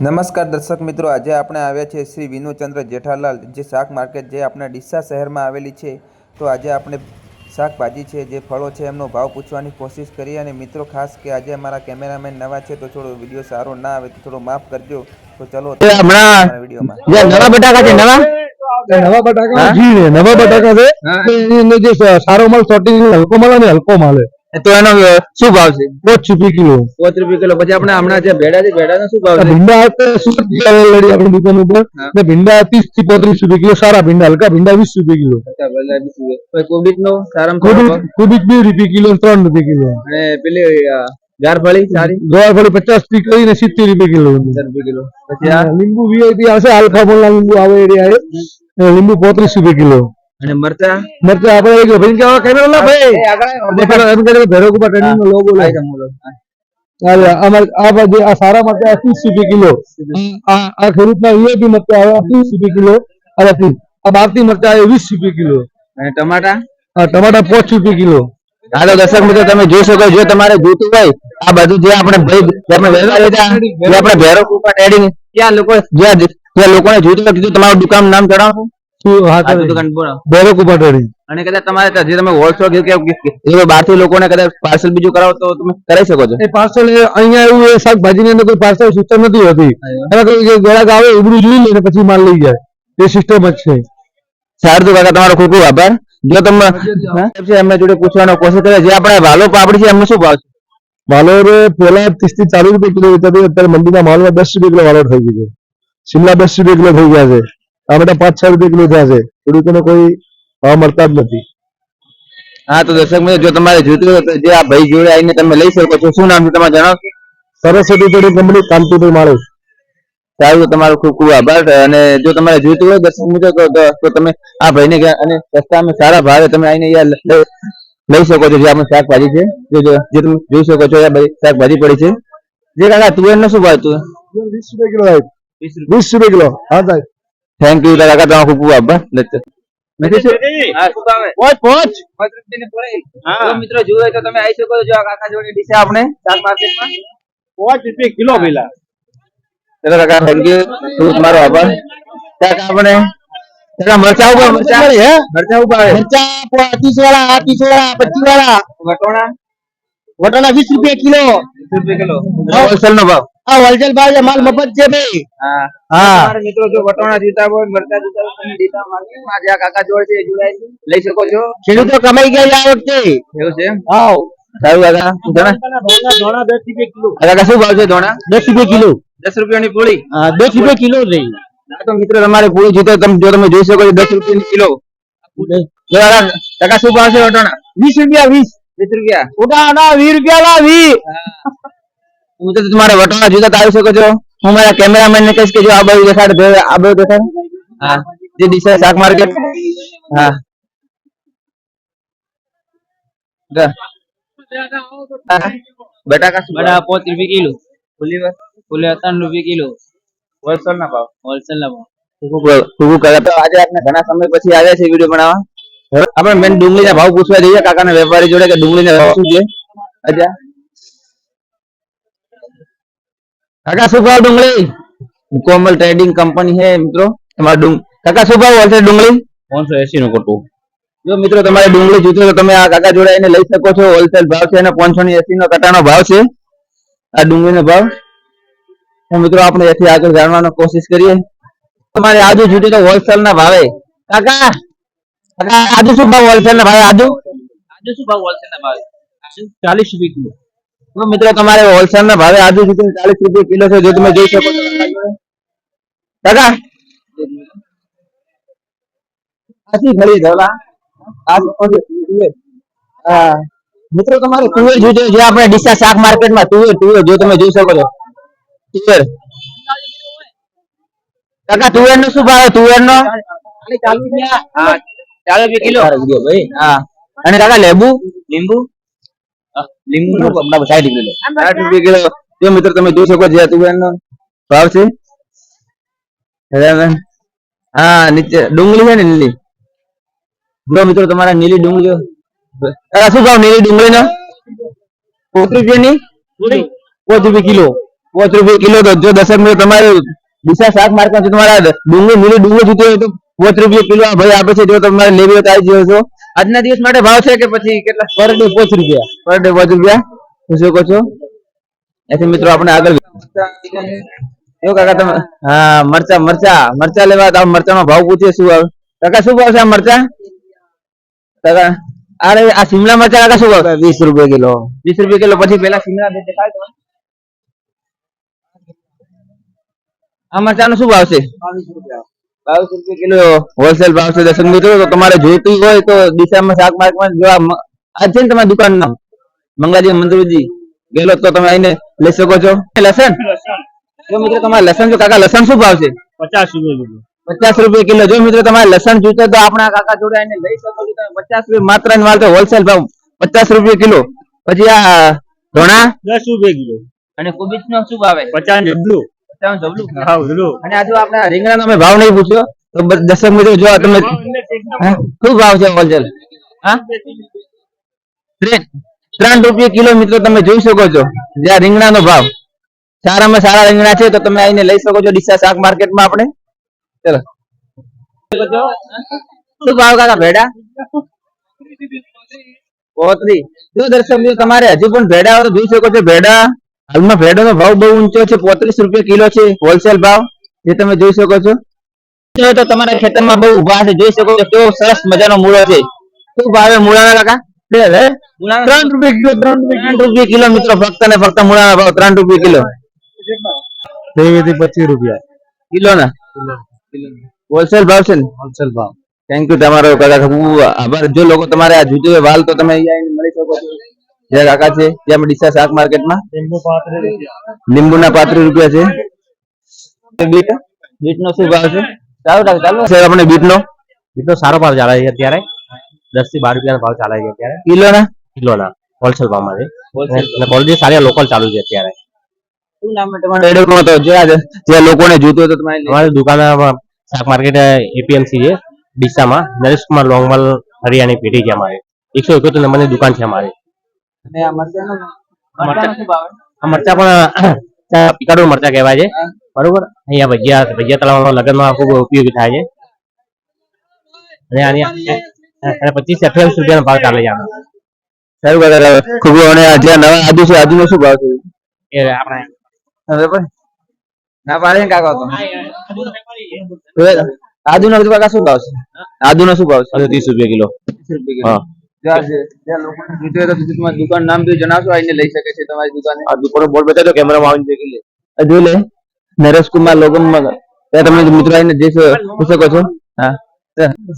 નમસ્કાર દર્શક મિત્રો આજે આપણે આવ્યા છીએ શ્રી વિનુચંદ્ર જેઠાલાલ જે શાક માર્કેટ જે આપણા ડીસા શહેરમાં આવેલી છે. તો આજે આપણે શાકભાજી છે જે ફળો છે એમનો ભાવ પૂછવાની કોશિશ કરી અને મિત્રો ખાસ કે આજે અમારા કેમેરામેન નવા છે તો થોડો વીડિયો સારો ના આવે તો થોડો માફ કરજો. તો ચલો વિડીયોમાં. નવા બટાકા છે નવા? નવા બટાકા? હા? જી ને નવા બટાકા છે. તો એની અંદર જે સારો માલ સોટી હલકો માલ અને હલકો માલ છે. તો એનો શું ભાવ છે? પાંચ રૂપિયા કિલો. પાંચ રૂપિયા કિલો. પછી આપણે હમણાં જે ભેડા છે ભેડાનો શું ભાવ છે? ભીંડા સુરત લડી આપણી દુકાન ઉપર? ને ભીંડા ત્રીસથી પાંત્રીસ રૂપિયા કિલો સારા ભીંડા હલકા ભીંડા વીસ રૂપિયા કિલો. અચ્છા, નો સારા. કુબીજ કુબીજ બે રૂપિયા કિલો ત્રણ રૂપિયા કિલો. અને પેલી અ, જારફળી સારી? ગોળ પચાસથી કરીને સિત્તેર રૂપિયા કિલો. કિલો. પછી લીંબુ વીઆઈપી આવશે આલ્ફા મોલના લીંબુ આવે એરિયા લીંબુ પોત્રીસ રૂપિયા કિલો. અને મરચા? મરચા આપણે એક ભાઈ કેવા કેમેરા લા ભાઈ? આગળ આવ્યો. એમ કરે ભેરો ઉપર ટ્રેનિંગ નો લોગો લાઈ જાઓ, બોલો. અરે અમારે આ બાજુ આ સારા આ ત્રીસ રૂપિયા કિલો. આ આ ખેડૂતના વીઆઈપી મરચા આવે આ ત્રીસ રૂપિયા કિલો. અરે આ બારતી મરચા આવે વીસ રૂપિયા કિલો. અને ટમાટા? હા ટમાટા 5 રૂપિયા કિલો. હા તો દર્શક મિત્રો તમે જોઈ શકો જો તમારે જોતું હોય આ બધું જે આપણે ભાઈ આપણે વેપારી હતા જે આપણે ભેરો કૃપા ટ્રેડિંગ ત્યાં લોકો? જ્યાં જે લોકોને જોઈતું હોય કીધું તમારું દુકાન નામ જણાવો. અને કદાચ તમારે જે તમે હોલસેલ કે કે લોકોને કદાચ પાર્સલ બીજું કરાવો તો તમે કરાવી શકો છો. એ પાર્સલ અહીંયા એવું એ શાકભાજી ની અંદર કોઈ પાર્સલ સિસ્ટમ નથી હોતી. જે ગ્રાહક આવે ઉબરું જોઈ લે પછી માલ લઈ જાય. એ સિસ્ટમ જ છે. સારું તો કાકા તમારો ખૂબ ખૂબ આભાર. જો તમે એમના જોડે પૂછવાનો કોશિશ કરે જે આપણે વાલો પાપડી છે એમનો શું ભાવ છે? વાલોર પેલા ત્રીસથી ચાલીસ રૂપિયા કિલો વેચાતી અત્યારે મંદીના માલમાં દસ રૂપિયા કિલો વાલોર થઈ ગઈ છે. શિમલા દસ રૂપિયા કિલો થઈ ગયા છે. ટામેટા પાંચ છ રૂપિયા કિલો થયા છે ખેડૂતોને કોઈ ભાવ મળતા જ નથી. હા તો દર્શક મિત્રો જો તમારે જોઈતું હોય તો જે આ ભાઈ જોડે આવીને તમે લઈ શકો છો. શું નામ છે તમારે જણાવો? સરસ્વતી ટ્રેડિંગ કંપની કાંતિભાઈ માળે. સારું તો તમારો ખૂબ ખૂબ આભાર. અને જો તમારે જોઈતું હોય દર્શક મિત્રો તો તમે આ ભાઈને અને સસ્તામાં સારા ભાવે તમે આવીને અહીંયા લઈ શકો છો. જે આપણે શાકભાજી છે. જે જે તમે જોઈ શકો છો શાકભાજી પડી છે. જે કાકા તુવેરનો શું ભાવ તું વીસ રૂપિયા કિલો વીસ રૂપિયા કિલો. હા સાહેબ. થેન્ક યુ કાકા તમારો ખૂબ ખૂબ આભાર. જો મિત્રો હોય તો તમે આવી શકો છો કાકા જોડે આપણે શાક માર્કેટમાં. પાંચ રૂપિયા કિલો પેલા ચલો કાકા થેન્ક યુ ખૂબ તમારો આભાર. કાકા આપણે કાકા મરચા ઉપર મરચા. હે? મરચા ઉપર મરચા ત્રીસ વાળા ત્રીસ વાળા પચીસ વાળા. વટોણા. વટાણા વીસ રૂપિયા કિલો. વીસ રૂપિયા કિલો. હોલસેલ નો ભાવ. આ હોલસેલ ભાવ છે માલ મફત છે ભાઈ. હા. હા. મિત્રો જો વટોણા જોઈતા હોય મરતા જોઈતા હોય તમે ડીસા માર્કેટમાં જે આ કાકા જોડે છે જોડાઈ લઈ શકો છો. ખેડૂતો કમાઈ ગયા આ વખતે એવું છે હા. સારું કાકા ધોણા ધોણા દસ રૂપિયા કિલો. કાકા શું ભાવ છે ધોણા? દસ રૂપિયા કિલો. દસ રૂપિયાની પૂળી હા દસ રૂપિયા કિલો રહી. તો મિત્રો તમારે પૂળી જીતો તમે જો તમે જોઈ શકો છો દસ રૂપિયાની કિલો. જો કાકા કાકા શું ભાવ છે વટોણા? વીસ રૂપિયા વીસ. વીસ રૂપિયા? ઉડા ના વીસ રૂપિયા લા વીસ હું તો તમારે વટોના જુદા આવી શકો છો. હું મારા કેમેરામેન ને કહીશ કે જો આ બાજુ દેખાડ આ બાજુ દેખાડ. હા જે દિશા શાક માર્કેટ હા. બટાકા બટા પોત રૂપિયા કિલો. ફુલી વાર? ત્રણ રૂપિયા કિલો. હોલસેલ ના ભાવ? હોલસેલ ના ભાવ ખૂબ ખૂબ કરે તો આજે આપણે ઘણા સમય પછી આવ્યા છે વીડિયો બનાવવા. આપણે મેન ડુંગળીના ભાવ પૂછવા જઈએ કાકાના વેપારી જોડે કે ડુંગળીના ભાવ શું છે? અચ્છા. કાકા શું ભાવ ડુંગળી? કોમલ ટ્રેડિંગ કંપની છે મિત્રો. તમારા ડુંગ કાકા શું ભાવ ડુંગળી? પાંચસો એસી નું કટું જો મિત્રો તમારે ડુંગળી જોઈતો તો તમે આ કાકા જોડે આવીને લઈ શકો છો. હોલસેલ ભાવ છે અને પાંચસો ની એસી નો કટાનો ભાવ છે. આ ડુંગળીનો ભાવ. તો મિત્રો આપણે એથી આગળ જાણવાનો કોશિશ કરીએ. તમારે આજુ જોઈતું તો હોલસેલ ના ભાવે. કાકા કાકા આજુ શું ભાવ હોલસેલ ના ભાવે? આજુ? આજે શું ભાવ હોલસેલ ના ભાવે? ચાલીસ રૂપિયા કિલો. તો મિત્રો તમારે હોલસેલ ના ભાવે આજુ સુધી ચાલીસ રૂપિયા કિલો છે જો તમે જોઈ શકો કાકા? આથી ખરી ધોલા આ મિત્રો તમારે તુવેર જોજો જે આપણે ડીસા શાક માર્કેટમાં તુવેર તુવેર જો તમે જોઈ શકો છો. તુવેર. કાકા તુવેર નો શું ભાવ? તુવેર નો હા ચાલીસ રૂપિયા કિલો. ભાઈ હા. અને કાકા લેબુ? લીંબુ? હા, લીંબુ. નો બરાબર સાઠ કિલો. સાઠ રૂપિયા કિલો. તે મિત્ર તમે જોઈ શકો છો તું તુવેર ભાવ છે હા નીચે ડુંગળી છે ને લીલી? જો મિત્રો તમારા નીલી ડુંગળી અરે શું ભાવ નીલી ડુંગળી નો? પાંચ રૂપિયાની પાંચ રૂપિયા કિલો. પાંચ રૂપિયા કિલો તો જો દસ મિનિટ તમારે દિશા શાક માર્કેટ તમારા ડુંગળી નીલી ડુંગળી જોતી હોય તો પાંચ રૂપિયા કિલો ભાઈ આપે છે જો તમારે લેવી હોય તો આવી જશો આજના દિવસ માટે ભાવ છે કે પછી કેટલા? પર ડે પાંચ રૂપિયા. પર ડે પાંચ રૂપિયા. શું શકો છો? એથી મિત્રો આપણે આગળ એવું કાકા તમે? હા મરચા મરચા. મરચા લેવા તો મરચા ભાવ પૂછીએ શું આવે કાકા શું ભાવ છે આ મરચા? કાકા અરે આ શિમલા મરચા કાકા શું ભાવ? વીસ રૂપિયા કિલો. વીસ રૂપિયા કિલો. પછી પેલા શિમલા મિર્ચ દેખાય? આ મરચાનો શું ભાવ છે? બાવીસ રૂપિયા. કિલો હોલસેલ ભાવ છે દર્શક મિત્રો તો તમારે જોઈતું હોય તો દિશામાં શાક માર્કેટમાં જોવા આ છે ને તમારી દુકાન નામ મંગાજી મંદુરજી ગેલો તો તમે આઈને લઈ શકો છો. લસણ? જો મિત્રો તમારે લસણ જો કાકા લસણ શું ભાવ છે પચાસ રૂપિયા પચાસ રૂપિયા કિલો. જો મિત્રો તમારે લસણ જોઈતો તો આપણા કાકા જોડે આઈને લઈ શકો છો. તમે પચાસ રૂપિયા માત્ર ને માત્ર હોલસેલ ભાવ પચાસ રૂપિયા કિલો. પછી આ ધોણા? દસ રૂપિયા કિલો. અને કોબીજ નો શું ભાવે? પચાસ જબલું પચાસ જબલું હા જબલું. અને આ આપણે રીંગણાનો અમે ભાવ નહીં પૂછ્યો તો બ- દર્શક જો તમે શું ભાવ છે હોલસેલ? હા? ત્રણ રૂપિયા કિલો મિત્રો તમે જોઈ શકો છો જ્યાં રીંગણાનો ભાવ. સારામાં સારા રીંગણા છે તો તમે આવીને લઈ શકો છો ડીસા શાક માર્કેટમાં આપણે. ચલો. શું ભાવ કાકા ભેડા? પોતરી જો દર્શક મિત્રો તમારે હજુ પણ ભેડા તો જોઈ શકો છો ભેડા હાલમાં ભેડાનો ભાવ બહુ ઊંચો છે પોત્રીસ રૂપિયા કિલો છે હોલસેલ ભાવ. જે તમે જોઈ શકો છો. તો તમારા ખેતરમાં બહુ ઊભા છે જોઈ શકો છો કેવો સરસ મજાનો મૂળો છે. શું ભાવે મૂળાના કાકા? ત્રણ રૂપિયા કિલો ત્રણ રૂપિયા કિલો. મિત્રો ફક્ત ને ફક્ત મૂળાના ભાવ ત્રણ રૂપિયા કિલો. થી પચીસ રૂપિયા. કિલો ના હોલસેલ ભાવ છે ને? હોલસેલ ભાવ. થેન્ક યુ તમારો કાકા. ખૂબ આભાર. જો લોકો તમારે આ જુદું વાલ તો તમે અહીંયા મળી શકો છો. જે કાકા છે જે અમે ડીસા શાક માર્કેટમાં. લીંબુના પાંત્રીસ રૂપિયા છે. Bit bit? નો શું ભાવ છે? ચાલો કાકા, ચાલો. સર આપણે બીટ નો એટલો સારો ભાવ ચાલે છે અત્યારે. દસથી બાર રૂપિયાનો ભાવ ચાલે છે અત્યારે. કિલો ના કિલોના. હોલસેલ ભાવમાં છે. અને ક્વોલિટી સારી લોકલ ચાલુ છે અત્યારે. નામ છે તમારું? એડવર્ટમાં તો જે આ- જે લોકોને જોઈતું હોય તો તમારે અમારી દુકાન શાક માર્કેટ એપીએમસી છે ડીસામાં. નરેશ કુમાર લોંગમલ હરિયાણી પેઢી છે અમારે. એકસો એકોતેર નંબરની દુકાન છે અમારી. અને આ મરચાંનો મરચાંનો શું ભાવ? આ મરચા પણ પિકાડો મરચા કહેવાય છે. બરોબર? અહીંયા ભજીયા ભજીયા તળાવમાં લગ્નમાં ખૂબ ઉપયોગી થાય છે. અને આની અને પચીસ અઠ્યાવીસ રૂપિયાનો ભાવ ચાલે છે આનો. સારું બધા ખૂબ અને આજે નવા આદુ છે આદુનો શું ભાવ છે? એ આપણે બરોબર ના પાડે ને કાકો તો. આદુ નો કાકા શું ભાવ છે? આદુનો શું ભાવ છે? ત્રીસ રૂપિયા કિલો. હા. જ્યાં છે. ત્યાં લોકોને જોઈતું હોય તો ਤੁਸੀਂ તમારું દુકાન નામ બી જણાવશો આવીને લઈ શકે છે તમારી દુકાને? આ દુકાનો બોર્ડ બતાવી દો કેમેરામાં આવીને દેખી લે. જોઈ લે. નરેશ કુમાર લોગમ ત્યાં તમે મિત્રો આવીને જઈ શકો છો. હા.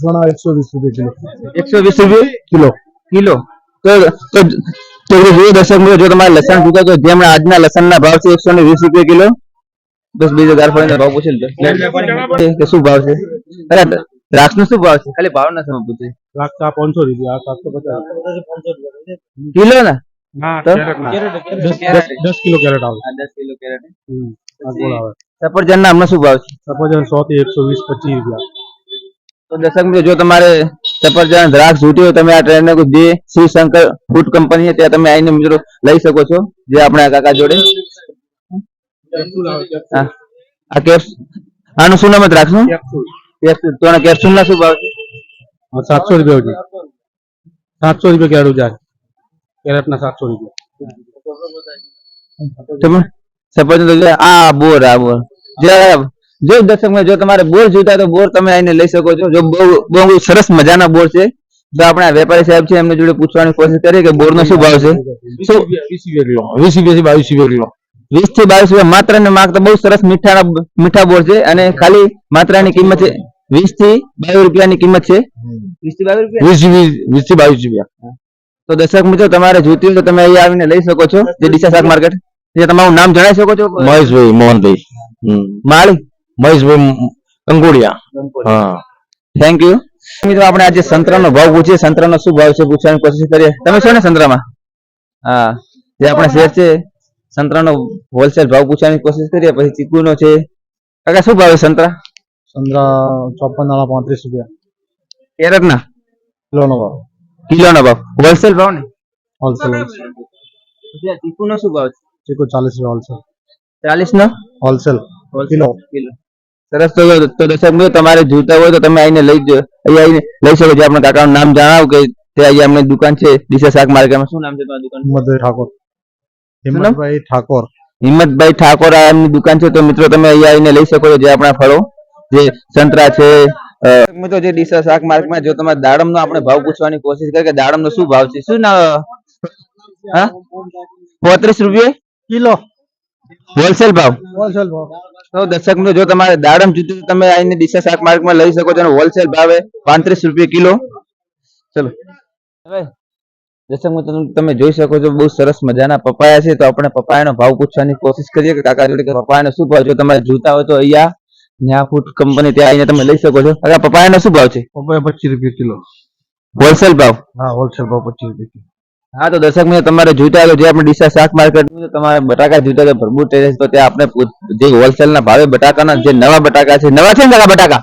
સોના એકસો વીસ રૂપિયા કિલો. એકસો વીસ રૂપિયા કિલો? કિલો? તો તો તો એ દર્શક મિત્રો જો તમારે લસણ જોતા તો જેમ આજના લસણના ભાવ છે એકસો ને વીસ રૂપિયા કિલો. બસ બીજો ગારફળીનો ભાવ પૂછી લીધો. શું ભાવ છે? અરે દ્રાક્ષ નો શું ભાવ છે? ખાલી ભાવ ના સમજ પૂછે. રાખતા પાંચસો રૂપિયા સાતસો પચાસ. કિલો ના? દસ કિલો કેરેટ આવે. દસ કિલો કેરેટ. આ ગોળ આવે. સફરજન ના હમણાં શું ભાવ છે? સફરજન સો થી એકસો વીસ પચીસ રૂપિયા. તો દર્શક મિત્રો જો તમારે સફરજન દ્રાક્ષ જોઈતી હોય તમે આ ટ્રેન જે શ્રી શંકર ફૂડ કંપની છે ત્યાં તમે આવીને મિત્રો લઈ શકો છો. જે આપણા કાકા જોડે. હા. આ કેપ્સ આનું શું નામ દ્રાક્ષનું કેપ્સ્યુલ તો કેપ્સ્યુલ ના શું ભાવ છે? સાતસો રૂપિયા છે. સાતસો રૂપિયા કેરેટ જાય. કેરેટ ના સાતસો રૂપિયા. સફરજન આ બોર આ બોર. જે દર્શક જો તમારે બોર હોય તો બોર તમે આવીને લઈ શકો છો. જો બહુ બહુ સરસ મજાના બોર છે. તો આપણે આ વેપારી સાહેબ છે એમને જોડે પૂછવાની કોશિશ કરીએ કે બોર નો શું ભાવ છે? શું વીસ રૂપિયા કિલો. વીસ રૂપિયા બાવીસ રૂપિયા કિલો. વીસથી બાવીસ રૂપિયા માત્ર ને માત્ર બહુ સરસ મીઠા મીઠા બોર છે અને ખાલી માત્ર એની કિંમત છે વીસથી બાવીસ રૂપિયાની કિંમત છે. વીસથી બાવીસ રૂપિયા? વીસ વીસ વીસથી બાવીસ રૂપિયા. તો દર્શક મિત્રો તમારે જોતી હોય તો તમે અહીંયા આવીને લઈ શકો છો જે ડીસા શાક માર્કેટ. જે તમારું નામ જણાવી શકો છો? મહેશભાઈ મોહનભાઈ. માળી? મહેશભાઈ અંગોડિયા હા. થેન્ક યુ મિત્રો આપણે આજે સંતરાનો ભાવ પૂછીએ. સંતરાનો શું ભાવ છે પૂછવાની કોશિશ કરીએ. તમે છો ને સંતરામાં? હા. જે આપણે શેર છે સંતરાનો હોલસેલ ભાવ પૂછવાની કોશિશ કરીએ પછી ચીકુનો છે. કાકા શું ભાવે સંતરા? સંતરા ચોપન વાળા પાંત્રીસ રૂપિયા. કેરેટના? કિલોનો ભાવ. કિલોનો ભાવ. હોલસેલ ભાવ ને? હોલસેલ ચીકુનો શું ભાવ ચીકુ ચાલીસ રૂપિયા હોલસેલ ચાલીસ નો હોલસેલ કિલો. કિલો. સરસ તો તો દર્શક મિત્રો તમારે જોતા હોય તો તમે આવીને લઈ જ અહીંયા આવીને લઈ શકો છો. આપણે કાકાનું નામ જણાવો કે તે અહીંયા અમને દુકાન છે દિશા શાક માર્કેટમાં. શું નામ છે તમારી દુકાન મધુર ઠાકોર. હિંમતભાઈ ઠાકોર. હિંમતભાઈ ઠાકોર આ એમની દુકાન છે તો મિત્રો તમે અહીંયા આવીને લઈ શકો છો જે આપણા ફળો જે સંતરા છે મિત્રો જે ડીસા શાક માર્કેટમાં જો તમારે દાડમનો આપણે ભાવ પૂછવાની કોશિશ કરે કે દાડમનો શું ભાવ છે? શું ના હા? પોત્રીસ રૂપિયે? કિલો. હોલસેલ ભાવ? હોલસેલ ભાવ. તો દર્શક મિત્રો જો તમારે દાડમ તો તમે આવીને ડીસા શાક માર્કેટમાં લઈ શકો છો અને હોલસેલ ભાવે પાંત્રીસ રૂપિયા કિલો. ચલો. હવે દર્શક તમે- જોઈ શકો છો બહુ સરસ મજાના પપાયા છે તો આપણે પપાયાનો ભાવ પૂછવાની કોશિશ કરીએ કે કાકા જોડે કે પપાયાનો શું ભાવ છે? તમારે જોતા હોય તો અહીંયા ન્યા ફૂડ કંપની ત્યાં આવીને તમે લઈ શકો છો. કાકા પપાયાનો શું ભાવ છે? પપાયા પચીસ રૂપિયા કિલો. હોલસેલ ભાવ? હા હોલસેલ ભાવ પચીસ રૂપિયા કિલો. હા તો દર્શક મિત્રો તમારે જોઈતા હોય જે આપણે ડીસા શાક માર્કેટ તમારે બટાકા જોઈતા હોય તો ભરપૂર ટેરેસ તો ત્યાં આપણે જે હોલસેલ ના ભાવે બટાકાના જે નવા બટાકા છે નવા છે ને બટાકા?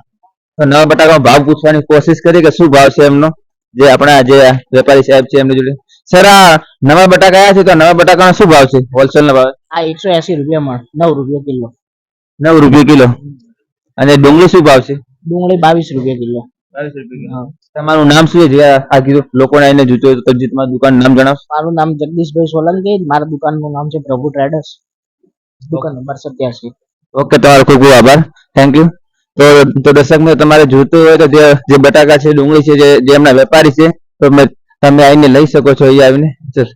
તો નવા બટાકાનો ભાવ પૂછવાની કોશિશ કરી કે શું ભાવ છે એમનો? જે આપણા જે વેપારી સાહેબ છે એમની જોડે. સર આ નવા બટાકા આવ્યા છે તો નવા બટાકાનો શું ભાવ છે? હોલસેલ ના ભાવે? આ એકસો એસી રૂપિયા મણ નવ રૂપિયા કિલો. નવ રૂપિયા કિલો. અને ડુંગળી શું ભાવ છે? ડુંગળી બાવીસ રૂપિયા કિલો. બાવીસ રૂપિયા તમારું નામ શું છે? જે આ કીધું લોકોને આવીને જોઈતું હોય તો તમે તમારું દુકાન નામ જણાવશો. મારું નામ જગદીશભાઈ સોલંકી મારા દુકાનનું નામ છે પ્રભુ ટ્રેડર્સ. દુકાન નંબર સત્યાસી. ઓકે તમારો ખૂબ ખૂબ આભાર. થેન્ક યુ તો તો દર્શક મિત્રો તમારે જોઈતું હોય તો જે જે બટાકા છે ડુંગળી છે જે જે એમના વેપારી છે તો તમે આવીને લઈ શકો છો અહીંયા આવીને. ચલ.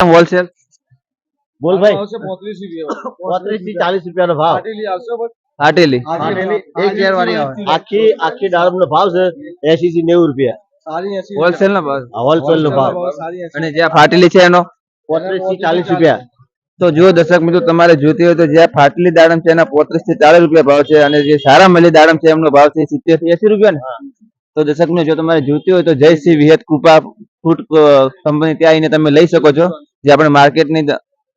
હોલસેલ. બોલ ભાઈ. પોત્રીસ પોત્રીસથી ચાલીસ રૂપિયાનો ભાવ. હાટેલી એક ગેર વાળી આવે. આખી આખી ડાળ નો ભાવ છે એસી થી નેવું રૂપિયા. હોલસેલ નો ભાવ. હોલસેલ નો ભાવ. અને જ્યાં ફાટેલી છે એનો પોત્રીસથી ચાલીસ રૂપિયા. તો જો દર્શક મિત્રો તમારે જોતી હોય તો જ્યાં ફાટલી દાડમ છે એના પોત્રીસથી ચાલીસ રૂપિયા ભાવ છે અને જે સારા મળી દાડમ છે એમનો ભાવ છે સિત્તેરથી એસી રૂપિયા ને તો દર્શક મિત્રો જો તમારે જોતી હોય તો જયશ્રી વિહત કૃપા ફૂડ કંપની ત્યાં આવીને તમે લઈ શકો છો. જે આપણે માર્કેટની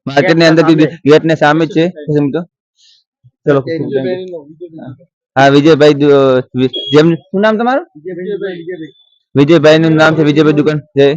માર્કેટની અંદર ગેટ ને સામે જ છે. મિત્રો. ચલો. હા વિજયભાઈ જેમ શું નામ તમારું? વિજયભાઈ. નું નામ છે વિજયભાઈ દુકાન જય